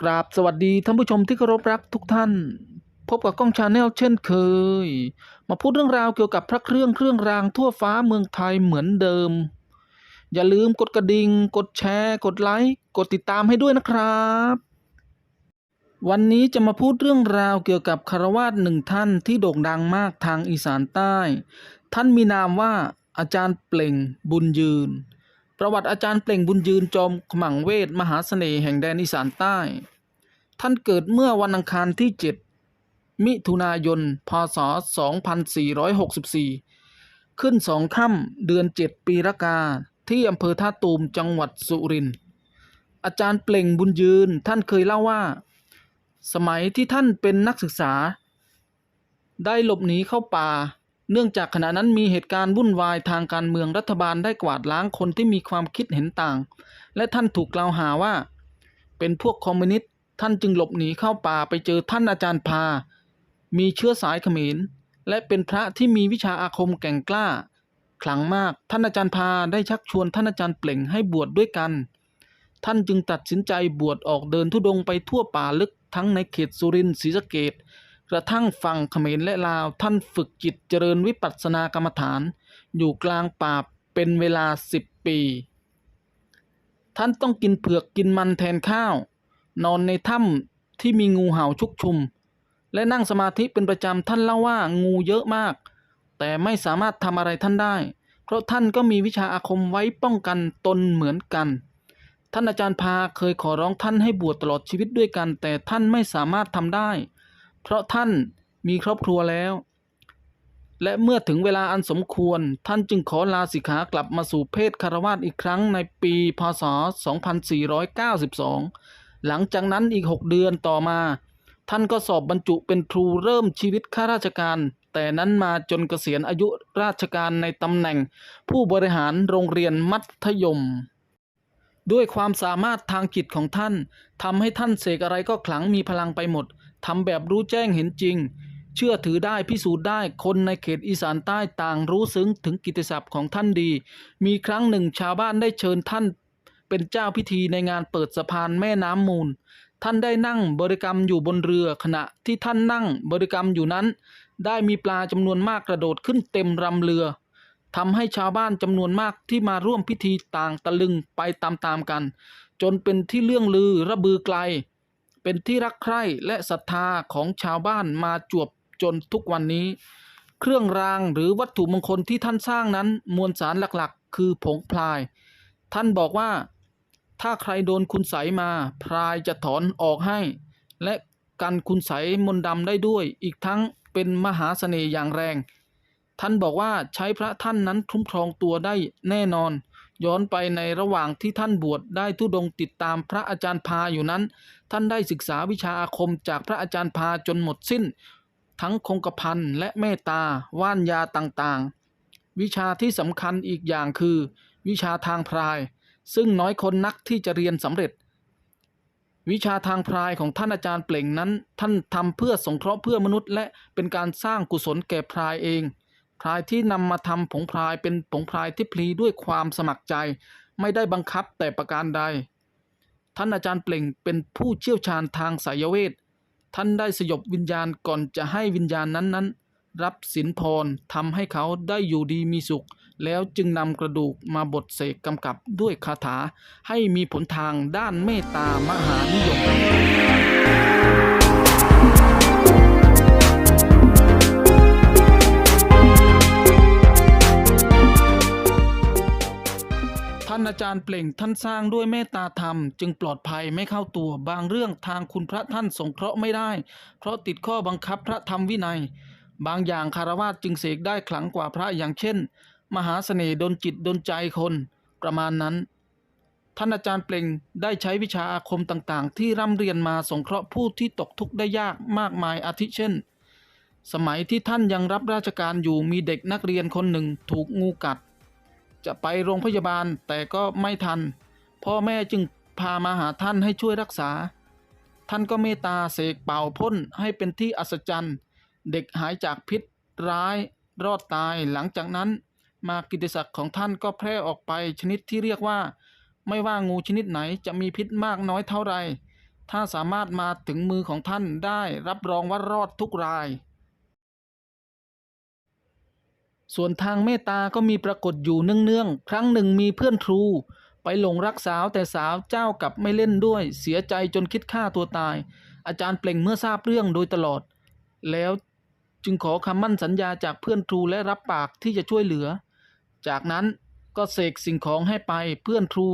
กราบสวัสดีท่านผู้ชมที่เคารพรักทุกท่าน พบกับก้องชาแนลเช่นเคย มาพูดเรื่องราวเกี่ยวกับพระเครื่องเครื่องรางทั่วฟ้าเมืองไทยเหมือนเดิม อย่าลืมกดกระดิ่งกดแชร์ กดไลค์กดติดตามให้ด้วยนะครับ วันนี้จะมาพูดเรื่องราวเกี่ยวกับคารวาสหนึ่งท่านที่โด่งดังมากทางอีสานใต้ ท่านมีนามว่าอาจารย์เปล่งบุญยืนประวัติอาจารย์เปล่งบุญยืนจอมขมังเวท มหาเสน่ห์แห่งแดนอีสานใต้ ท่านเกิดเมื่อวันอังคารที่ 7 มิถุนายน พศ 2464 ขึ้นสองค่ำเดือน 7 ปีรากา ที่อำเภอท่าตูมจังหวัดสุรินทร์อาจารย์เปล่งบุญยืนท่านเคยเล่าว่า สมัยที่ท่านเป็นนักศึกษา ได้หลบหนีเข้าป่า เนื่องจากขณะนั้นมีเหตุการณ์วุ่นวายทางการเมืองรัฐบาลได้กวาดล้างคนที่มีความคิดเห็นต่าง และท่านถูกกล่าวหาว่า เป็นพวกคอมมิวนิสต์ ท่านจึงหลบหนีเข้าป่าไปเจอท่านอาจารย์พา มีเชื้อสายเขมร และเป็นพระที่มีวิชาอาคมแก่งกล้า ขลังมากท่านอาจารย์พาได้ชักชวนท่านอาจารย์เปล่งให้บวชดด้วยกัน ท่านจึงตัดสินใจบวชออกเดินทุดงค์ไปทั่วป่าลึกทั้งในเขตสุรินทร์ศรีสะเกดกระทั่งฝั่งเขมรและลาว ท่านฝึกจิตเจริญวิปัสสนากรรมฐาน อยู่กลางป่าเป็นเวลาสิบปี ท่านต้องกินเผือกกินมันแทนข้าว นอนในถ้ำที่มีงูเห่าชุกชุม และนั่งสมาธิเป็นประจำท่านเล่าว่างูเยอะมาก แต่ไม่สามารถทำอะไรท่านได้ เพราะท่านก็มีวิชาอาคมไว้ป้องกันตนเหมือนกัน ท่านอาจารย์พาเคยขอร้องท่านให้บวชตลอดชีวิตด้วยกัน แต่ท่านไม่สามารถทำได้ เพราะท่านมีครอบครัวแล้ว และเมื่อถึงเวลาอันสมควร ท่านจึงขอลาสิกขากลับมาสู่เพศคารวาสอีกครั้งในปีพศ 2492 หลังจากนั้นอีก 6 เดือนต่อมา ท่านก็สอบบรรจุเป็นครูเริ่มชีวิตข้าราชการ แต่นั้นมาจนเกษียณอายุราชการในตำแหน่ง ผู้บริหารโรงเรียนมัธยม ด้วยความสามารถทางจิตของท่านทำให้ท่านเสกอะไรก็ขลังมีพลังไปหมดทำแบบรู้แจ้งเห็นจริง เชื่อถือได้พิสูจน์ได้คนในเขตอีสานใต้ต่างรู้ซึ้งถึงกิตติศัพท์ของท่านดี มีครั้งหนึ่งชาวบ้านได้เชิญท่าน เป็นเจ้าพิธีในงานเปิดสะพานแม่น้ำมูล ท่านได้นั่งบริกรรมอยู่บนเรือขณะที่ท่านนั่งบริกรรมอยู่นั้น ได้มีปลาจำนวนมากกระโดดขึ้นเต็มรำเรือทำให้ชาวบ้านจำนวนมากที่มาร่วมพิธีต่างตะลึงไปตามๆกัน จนเป็นที่เลื่องลือระบือไกล เป็นที่รักใคร่และศรัทธาของชาวบ้านมาจวบจนทุกวันนี้ เครื่องรางหรือวัตถุมงคลที่ท่านสร้างนั้นมวลสารหลักๆ คือผงพลาย ท่านบอกว่า ถ้าใครโดนคุณใสมา พรายจะถอนออกให้ และกันคุณใสมนต์ดำได้ด้วย อีกทั้งเป็นมหาเสน่ห์อย่างแรง ท่านบอกว่าใช้พระท่านนั้นคุ้มครองตัวได้แน่นอน ย้อนไปในระหว่างที่ท่านบวชได้ทุดงติดตามพระอาจารย์พาอยู่นั้น ท่านได้ศึกษาวิชาอาคมจากพระอาจารย์พาจนหมดสิ้น ทั้งคงกระพันและเมตตา ว่านยาต่างๆ วิชาที่สำคัญอีกอย่างคือ วิชาทางพราย ซึ่งน้อยคนนักที่จะเรียนสำเร็จ วิชาทางพรายของท่านอาจารย์เปล่งนั้น ท่านทำเพื่อสงเคราะห์เพื่อมนุษย์และเป็นการสร้างกุศลแก่พรายเอง พรายที่นำมาทำผงพรายเป็นผงพรายที่พลีด้วยความสมัครใจ ไม่ได้บังคับแต่ประการใด ท่านอาจารย์เปล่งเป็นผู้เชี่ยวชาญทางไสยเวทท่านได้สยบวิญญาณก่อนจะให้วิญญาณนั้นๆ รับสินพรทำให้เขาได้อยู่ดีมีสุข แล้วจึงนำกระดูกมาบดเสกกำกับด้วยคาถา ให้มีผลทางด้านเมตตามหานิยมท่านอาจารย์เปล่งท่านสร้างด้วยเมตตาธรรม จึงปลอดภัยไม่เข้าตัวบางเรื่องทางคุณพระท่านสงเคราะห์ไม่ได้ เพราะติดข้อบังคับพระธรรมวินัย บางอย่างคารวะจึงเสกได้ขลังกว่าพระอย่างเช่น มหาเสน่ห์ดนจิตดนใจคนประมาณนั้น ท่านอาจารย์เปล่งได้ใช้วิชาอาคมต่างๆ ที่ร่ำเรียนมาสงเคราะห์ผู้ที่ตกทุกข์ได้ยากมากมายอาทิเช่น สมัยที่ท่านยังรับราชการอยู่มีเด็กนักเรียนคนหนึ่งถูกงูกัด จะไปโรงพยาบาลแต่ก็ไม่ทัน พ่อแม่จึงพามาหาท่านให้ช่วยรักษา ท่านก็เมตตาเสกเป่าพ่นให้เป็นที่อัศจรรย์ เด็กหายจากพิษร้ายรอดตายหลังจากนั้น มากิตติศักดิ์ของท่านก็แพร่ออกไปชนิดที่เรียกว่า ไม่ว่างูชนิดไหนจะมีพิษมากน้อยเท่าไร ถ้าสามารถมาถึงมือของท่านได้รับรองว่ารอดทุกราย ส่วนทางเมตตาก็มีปรากฏอยู่เนืองๆ ครั้งหนึ่งมีเพื่อนครู ไปหลงรักสาวแต่สาวเจ้ากลับไม่เล่นด้วย เสียใจจนคิดฆ่าตัวตาย อาจารย์เปล่งเมื่อทราบเรื่องโดยตลอด แล้วจึงขอคำมั่นสัญญาจากเพื่อนครูและรับปากที่จะช่วยเหลือ จากนั้นก็เสกสิ่งของให้ไปเพื่อนครู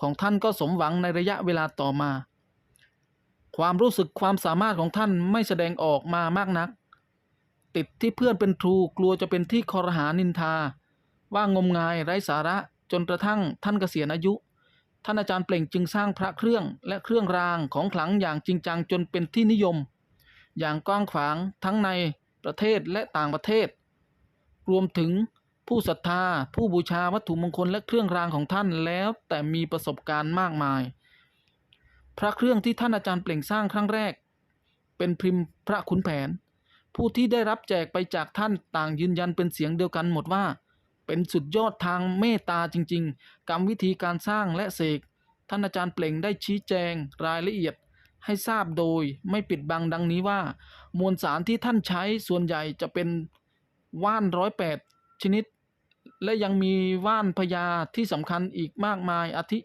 ของท่านก็สมหวังในระยะเวลาต่อมา ความรู้สึกความสามารถของท่านไม่แสดงออกมามากนัก ติดที่เพื่อนเป็นครูกลัวจะเป็นที่คอรหานินทา ว่างมงายไร้สาระจนกระทั่งท่านเกษียณอายุ ท่านอาจารย์เปล่งจึงสร้างพระเครื่องและเครื่องรางของขลังอย่างจริงจังจนเป็นที่นิยม อย่างกว้างขวางทั้งในประเทศและต่างประเทศ รวมถึง ผู้ศรัทธา ผู้บูชาวัตถุมงคลและเครื่องรางของท่านแล้วแต่มีประสบการณ์มากมาย พระเครื่องที่ท่านอาจารย์เปล่งสร้างครั้งแรก เป็นพิมพ์พระขุนแผน ผู้ที่ได้รับแจกไปจากท่านต่างยืนยันเป็นเสียงเดียวกันหมดว่า เป็นสุดยอดทางเมตตาจริง ๆ กรรมวิธีการสร้างและเสกท่านอาจารย์เปล่งได้ชี้แจงรายละเอียดให้ทราบโดยไม่ปิดบังดังนี้ว่า มวลสารที่ท่านใช้ส่วนใหญ่จะเป็นว่านร้อยแปดชนิด และยังมีว่านพญาที่สำคัญอีกมากมายอาทิ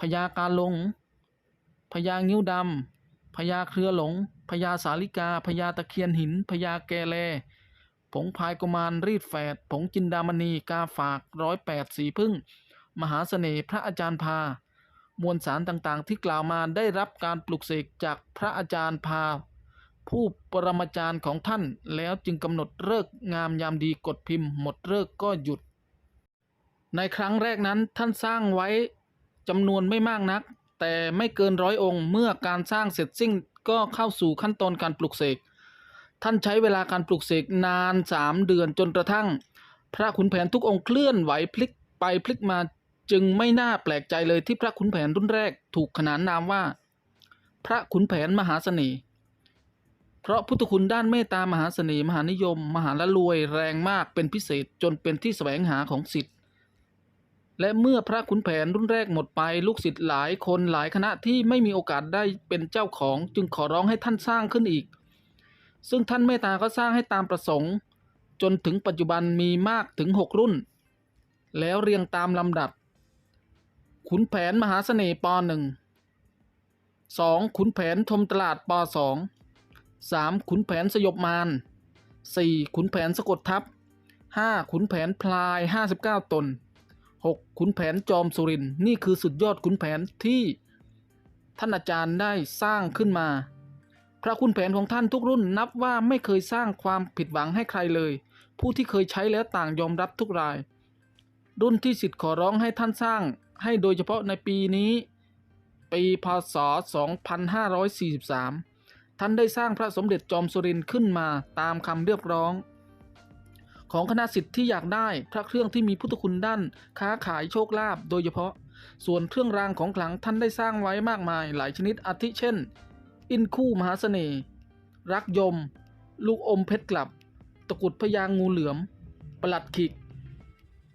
พญาการลงพญางิ้วดำพญาเครือหลงพญาสาลิกาพญาตะเคียนหินพญาแกแล ผงพายกุมารรีดแฝด ผงจินดามณีกาฝากร้อยแปดสีพึ่ง มหาเสน่ห์พระอาจารย์พา มวลสารต่างๆ ที่กล่าวมาได้รับการปลุกเสกจากพระอาจารย์พา ผู้ปรมาจารย์ของท่านแล้วจึงกำหนดเลิกงามยามดีกดพิมพ์ หมดเลิกก็หยุด ในครั้งแรกนั้นท่านสร้างไว้จำนวนไม่มากนัก แต่ไม่เกินร้อยองค์เมื่อการสร้างเสร็จสิ้นก็เข้าสู่ขั้นตอนการปลุกเสกท่านใช้เวลาการปลุกเสกนานสามเดือนจนกระทั่ง พระขุนแผนทุกองค์เคลื่อนไหวพลิกไปพลิกมาจึงไม่น่าแปลกใจเลยที่พระขุนแผนรุ่นแรกถูกขนานนามว่า พระขุนแผนมหาเสน่ห์ เพราะพุทธคุณด้านเมตตามหาเสน่ห์มหานิยม มหาละรวยแรงมากเป็นพิเศษจนเป็นที่แสวงหาของสิทธิ์และเมื่อพระขุนแผนรุ่นแรกหมดไปลูกศิษย์หลายคนหลายคณะที่ไม่มีโอกาสได้เป็นเจ้าของ จึงขอร้องให้ท่านสร้างขึ้นอีก ซึ่งท่านเมตตาก็สร้างให้ตามประสงค์ จนถึงปัจจุบันมีมากถึงหกรุ่น แล้วเรียงตามลำดับ ขุนแผนมหาเสน่ห์ปหนึ่งสองขุนแผนชมตลาดปสอง สามขุนแผนสยบมารสี่ขุนแผนสะกดทับห้าขุนแผนพลายห้าสิบเก้าตนหกขุนแผนจอมสุรินนี่คือสุดยอดขุนแผนที่ท่านอาจารย์ได้สร้างขึ้นมา พระขุนแผนของท่านทุกรุ่นนับว่าไม่เคยสร้างความผิดหวังให้ใครเลย ผู้ที่เคยใช้แล้วต่างยอมรับทุกราย รุ่นที่สิทธิ์ขอร้องให้ท่านสร้าง ให้โดยเฉพาะในปีนี้ ปีพศ 2543 ท่านได้สร้างพระสมเด็จจอมสุรินทร์ขึ้นมาตามคำเรียกร้อง ของคณะสิทธิ์ที่อยากได้พระเครื่องที่มีพุทธคุณด้าน ค้าขายโชคลาภโดยเฉพาะ ส่วนเครื่องรางของขลังท่านได้สร้างไว้มากมายหลายชนิดอาทิเช่น อินคู่มหาเสน่ห์รักยม ลูกอมเพชรกลับ ตะกรุดพญางงูเหลือมประหลัดขิก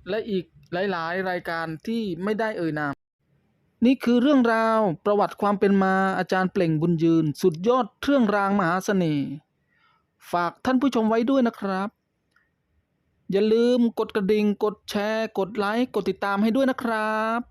และอีกหลายๆ รายการที่ไม่ได้เอ่ยนาม นี่คือเรื่องราวประวัติความเป็นมาอาจารย์เปล่งบุญยืน สุดยอดเครื่องรางมหาเสน่ห์ฝากท่านผู้ชมไว้ด้วยนะครับ อย่าลืมกดกระดิ่งกดแชร์ กดไลค์กดติดตามให้ด้วยนะครับ